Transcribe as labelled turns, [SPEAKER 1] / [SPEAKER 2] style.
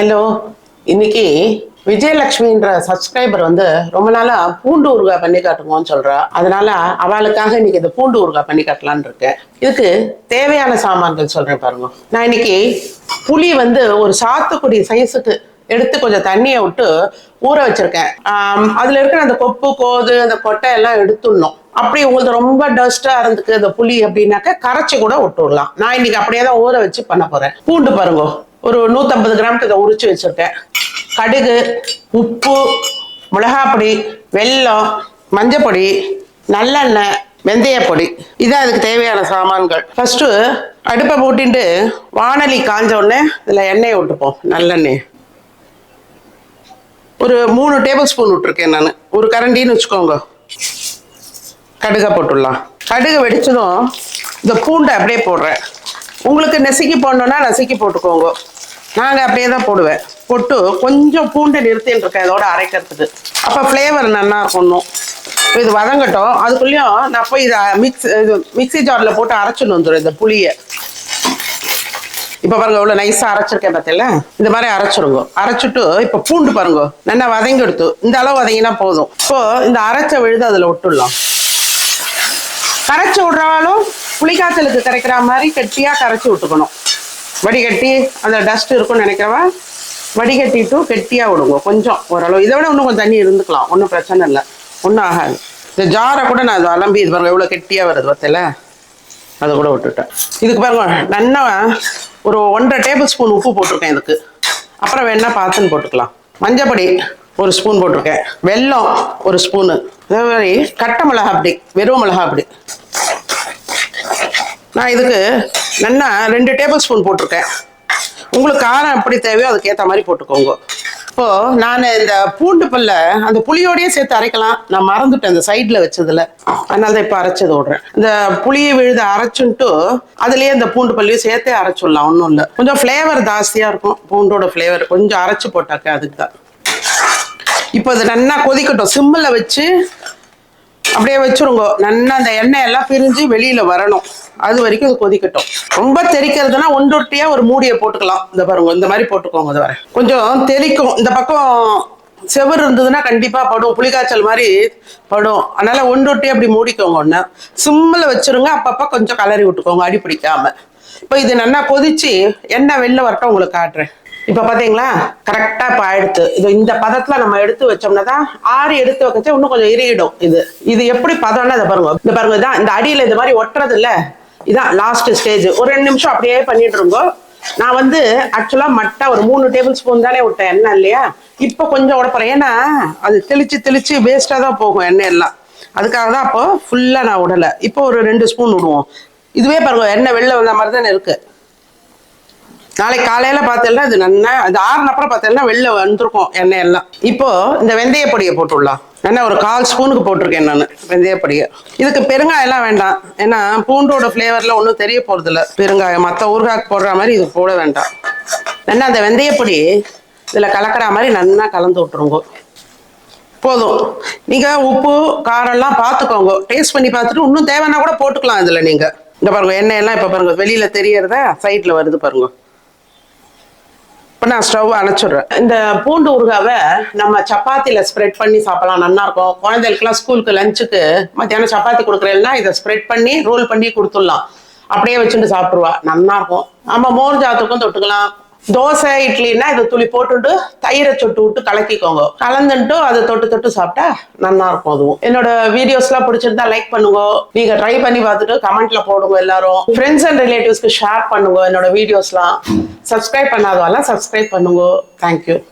[SPEAKER 1] Hello இன்னைக்கு விஜயலட்சுமின்ற subscriber வந்து ரொம்ப நாளா பூண்டு ஊறுகாய் பண்ணி காட்டுங்கன்னு சொல்றா. அதனால அவளுக்காக இன்னைக்கு இந்த பூண்டு ஊறுகாய் பண்ணி காட்டலான்னு இருக்கேன். இதுக்கு தேவையான சாமான்கள் சொல்றேன் பாருங்க. நான் இன்னைக்கு புளி வந்து ஒரு சாத்துக்குடி சைஸுக்கு எடுத்து கொஞ்சம் தண்ணியை விட்டு ஊற வச்சிருக்கேன். அதுல இருக்கிற அந்த கொப்பு கோது அந்த கொட்டை எல்லாம் எடுத்துடணும். அப்படி உங்களுக்கு ரொம்ப டஸ்டா இருந்துக்கு அந்த புளி அப்படின்னாக்க கரைச்சி கூட விட்டுடலாம் நான் இன்னைக்கு அப்படியே தான் ஊற வச்சு பண்ண போறேன். பூண்டு பாருங்க. ஒரு நூற்றம்பது கிராமத்துக்கு உரிச்சு வச்சுருக்கேன். கடுகு உப்பு மிளகாப்பொடி வெல்லம் மஞ்சப்பொடி நல்லெண்ணெய் வெந்தயப்பொடி. இதான் அதுக்கு தேவையான சாமான்கள். ஃபஸ்ட்டு அடுப்பை மூட்டிட்டு வானலி காஞ்ச உடனே இதில் எண்ணெயை விட்டுப்போம் நல்லெண்ணெய். ஒரு மூணு டேபிள் ஸ்பூன் விட்டுருக்கேன் நான். ஒரு கரண்டின்னு வச்சுக்கோங்க. கடுகை போட்டுடலாம். கடுகு வெடிச்சதும் இந்த பூண்டை அப்படியே போடுறேன். உங்களுக்கு நெசுக்கி போடணுன்னா நசுக்கி போட்டுக்கோங்க. நாங்கள் அப்படியே தான் போடுவேன். போட்டு கொஞ்சம் பூண்டு நிறுத்தின்னு இருக்கேன் இதோட அரைக்கிறதுக்கு. அப்போ ஃப்ளேவர் நல்லா இருக்கணும். இது வதங்கட்டும். அதுக்குள்ளேயும் நான் போய் இதை மிக்ஸ் இது மிக்ஸி ஜாரில் போட்டு அரைச்சின்னு வந்துடும் இந்த புளியை. இப்போ பாருங்க இவ்வளோ நைஸாக அரைச்சிருக்கேன் பார்த்தீங்களா இந்த மாதிரி அரைச்சிருங்க அரைச்சிட்டு இப்போ பூண்டு பாருங்க. நல்லா வதங்கி எடுத்து. இந்த அளவு வதங்கினா போதும். இப்போ இந்த அரைச்ச விழுது அதில் விட்டுடலாம் கரைச்சி விட்றாலும் புளிக்காய்ச்சலுக்கு கரைக்கிற மாதிரி கெட்டியாக கரைச்சி விட்டுக்கணும். வடிகட்டி அந்த டஸ்ட் இருக்கும்னு நினைக்கிறவா? வடிகட்டிட்டு கெட்டியாக விடுங்க கொஞ்சம் ஓரளவு. இதை விட இன்னும் கொஞ்சம் தண்ணி இருந்துக்கலாம் ஒன்றும் பிரச்சனை இல்லை. ஒன்றும் ஆகாது. இந்த ஜாரை கூட நான் அதை அலம்பி இது பாருங்க எவ்வளோ கெட்டியாக வருது பார்த்தல? அதை கூட விட்டுட்டேன். இதுக்கு பாருங்க நல்லா ஒரு ஒன்றரை டேபிள் ஸ்பூன் உப்பு போட்டிருக்கேன் இதுக்கு. அப்புறம் வேணா பார்த்துன்னு போட்டுக்கலாம். மஞ்சப்பொடி ஒரு ஸ்பூன் போட்டிருக்கேன். வெல்லம் ஒரு ஸ்பூனு அதே மாதிரி கட்டை மிளகா அப்படி வெறும் மிளகா அப்படி நான் இதுக்கு நல்லா ரெண்டு டேபிள் ஸ்பூன் போட்டிருக்கேன். உங்களுக்கு காரம் எப்படி தேவையோ அதுக்கேற்ற மாதிரி போட்டுக்கோங்க. இப்போது நான் இந்த பூண்டு பல்ல அந்த புளியோடையே சேர்த்து அரைக்கலாம். நான் மறந்துட்டேன் அந்த சைடில் வச்சதில். அதனால தான் இப்போ அரைச்சது விடுறேன் இந்த புளியை விழுத அரைச்சுன்ட்டு அதுலேயே இந்த பூண்டு பல்லையும் சேர்த்தே அரைச்சிடலாம் ஒன்றும் இல்லை. கொஞ்சம் ஃப்ளேவர் ஜாஸ்தியாக இருக்கும். பூண்டோட ஃப்ளேவர் கொஞ்சம் அரைச்சி போட்டாக்க அதுக்கு தான் இப்போ இது நல்லா கொதிக்கட்டும். சிம்மில் வச்சு அப்படியே வச்சுருங்க. நல்லா அந்த எண்ணெய் எல்லாம் பிரிஞ்சு வெளியில வரணும். அது வரைக்கும் இது கொதிக்கட்டும். ரொம்ப தெறிக்கிறதுனா ஒன்றொட்டியா ஒரு மூடியை போட்டுக்கலாம். இந்த பாருங்க இந்த மாதிரி போட்டுக்கோங்க இது வர. கொஞ்சம் தெறிக்கும். இந்த பக்கம் செவர் இருந்ததுன்னா கண்டிப்பா படும். புளிக்காய்ச்சல் மாதிரி படும். அதனால ஒன்றொட்டி அப்படி மூடிக்கோங்க ஒன்று சிம்மில் வச்சிருங்க. அப்பப்போ கொஞ்சம் கலரி விட்டுக்கோங்க அடி பிடிக்காம. இப்போ இது நல்லா கொதிச்சு எண்ணெய் வெளில வரட்டும் உங்களுக்கு காட்டுறேன். இப்போ பார்த்தீங்களா கரெக்டாக இப்போ எடுத்து இது இந்த பதத்தில் நம்ம எடுத்து வச்சோம்னா தான் ஆறு எடுத்து வச்சா இன்னும் கொஞ்சம் இறுகிடும் இது. இது எப்படி பதம்னா இதை பாருங்க. இந்த பாருங்க இதான் இந்த அடியில் இந்த மாதிரி ஒட்டுறது இல்ல இதான் லாஸ்ட் ஸ்டேஜ் ஒரு ரெண்டு நிமிஷம் அப்படியே பண்ணிட்டு இருங்கோ. நான் வந்து ஆக்சுவலாக மட்டை ஒரு மூணு டேபிள் ஸ்பூன் தானே விட்டேன் எண்ணெய் இல்லையா? இப்போ கொஞ்சம் உடப்புறேன் ஏன்னா அது தெளிச்சு தெளிச்சு வேஸ்ட்டாக தான் போகும் எண்ணெய் எல்லாம். அதுக்காக தான் அப்போ ஃபுல்லாக நான் விடலை. இப்போ ஒரு ரெண்டு ஸ்பூன் விடுவோம். இதுவே பாருங்க எண்ணெய் வெளில வந்த மாதிரி தானே இருக்கு. நாளைக்கு காலையில பார்த்தேன்னா இது நல்லா அது ஆறுன அப்புறம் பார்த்தேன்னா வெளில வந்திருக்கும் எண்ணெய் எல்லாம். இப்போ இந்த வெந்தய பொடியை போட்டுடலாம். என்ன ஒரு கால் ஸ்பூனுக்கு போட்டிருக்கேன் நான் வெந்தய பொடியை. இதுக்கு பெருங்காயம் எல்லாம் வேண்டாம். ஏன்னா பூண்டோட ஃப்ளேவர்லாம் ஒன்றும் தெரிய போறது பெருங்காயம் மற்ற ஊறுகாய்க்கு போடுற மாதிரி இது போட வேண்டாம். என்ன அந்த வெந்தய பொடி இதில் கலக்கிற மாதிரி நல்லா கலந்து விட்டுருங்க. போதும். நீங்கள் உப்பு காரம்லாம் பார்த்துக்கோங்க டேஸ்ட் பண்ணி பார்த்துட்டு இன்னும் தேவைன்னா கூட போட்டுக்கலாம் இதில் நீங்கள் இந்த பாருங்க எண்ணெய் எல்லாம் இப்போ பாருங்க வெளியில் தெரியறதா சைட்டில் வருது பாருங்க. இப்போ நான் ஸ்டவ் அணைச்சிடுறேன். இந்த பூண்டு ஊறுகாவை நம்ம சப்பாத்தியில் ஸ்ப்ரெட் பண்ணி சாப்பிடலாம். நல்லா இருக்கும். குழந்தைகளுக்குலாம் ஸ்கூலுக்கு லஞ்சுக்கு மத்தியானம் சப்பாத்தி கொடுக்குறேன்னா இதை ஸ்ப்ரெட் பண்ணி ரோல் பண்ணி கொடுத்துடலாம். அப்படியே வச்சுட்டு சாப்பிடுவா. நல்லா இருக்கும். நம்ம மோர் ஜாத்துக்கும் தொட்டுக்கலாம். தோசை இட்லின்னா இதை துளி போட்டுட்டு தயிரை சொட்டு விட்டு கலக்கிக்கோங்க. கலந்துட்டு அதை தொட்டு தொட்டு சாப்பிட்டா நல்லா இருக்கும் அதுவும். என்னோட வீடியோஸ்லாம் பிடிச்சிருந்தா லைக் பண்ணுங்க. நீங்க ட்ரை பண்ணி பார்த்துட்டு கமெண்ட்ல போடுங்க எல்லாரும். ஃப்ரெண்ட்ஸ் அண்ட் ரிலேட்டிவ்ஸ்க்கு ஷேர் பண்ணுங்க என்னோட வீடியோஸ்லாம் சப்ஸ்கிரைப் பண்ணாதவெல்லாம் சப்ஸ்கிரைப் பண்ணுங்க. Thank you